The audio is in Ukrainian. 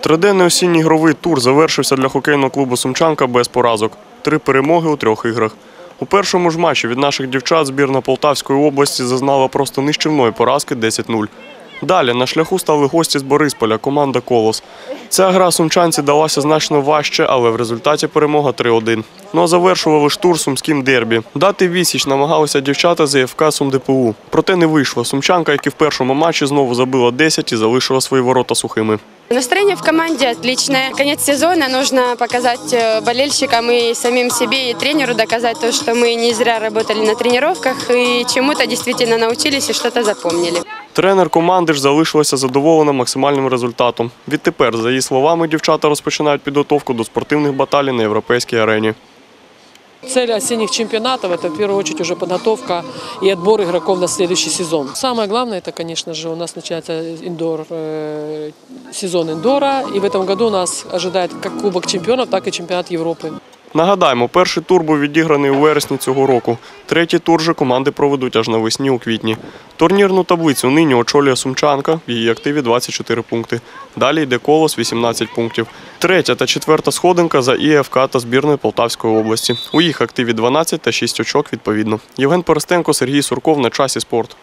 Триденний осінній ігровий тур завершився для хокейного клубу Сумчанка без поразок. Три перемоги у трьох іграх. У першому ж матчі від наших дівчат збірна Полтавської області зазнала просто нищівної поразки 10-0. Далі на шляху стали гості з Борисполя, команда Колос. Ця гра сумчанці далася значно важче, але в результаті перемога 3-1. Ну а завершували штур сумським дербі. Дати відсіч намагалися дівчата з ЄФК СумДПУ. Проте не вийшло. Сумчанка, як і в першому матчі, знову забила 10 і залишила свої ворота сухими. Настроение в команде отличное. Конец сезона нужно показать э, болельщикам и самим себе, и тренеру доказать то, что мы не зря работали на тренировках и чему-то действительно научились и что-то запомнили. Тренер команди ж залишилася задоволена максимальним результатом. Відтепер, за її словами, дівчата розпочинають підготовку до спортивних баталій на європейській арені. Цель осенних чемпионатов – это в первую очередь уже подготовка и отбор игроков на следующий сезон. Самое главное – это, конечно же, у нас начинается индор, э, сезон индора. И в этом году нас ожидает как Кубок чемпионов, так и чемпионат Европы. Нагадаємо, перший тур був відіграний у вересні цього року. Третій тур же команди проведуть аж навесні у квітні. Турнірну таблицю нині очолює Сумчанка, в її активі 24 пункти. Далі йде колос 18 пунктів. Третя та четверта сходинка за ІФК та збірною Полтавської області. У їх активі 12 та 6 очок відповідно. Євген Перестенко, Сергій Сурков на часі спорт.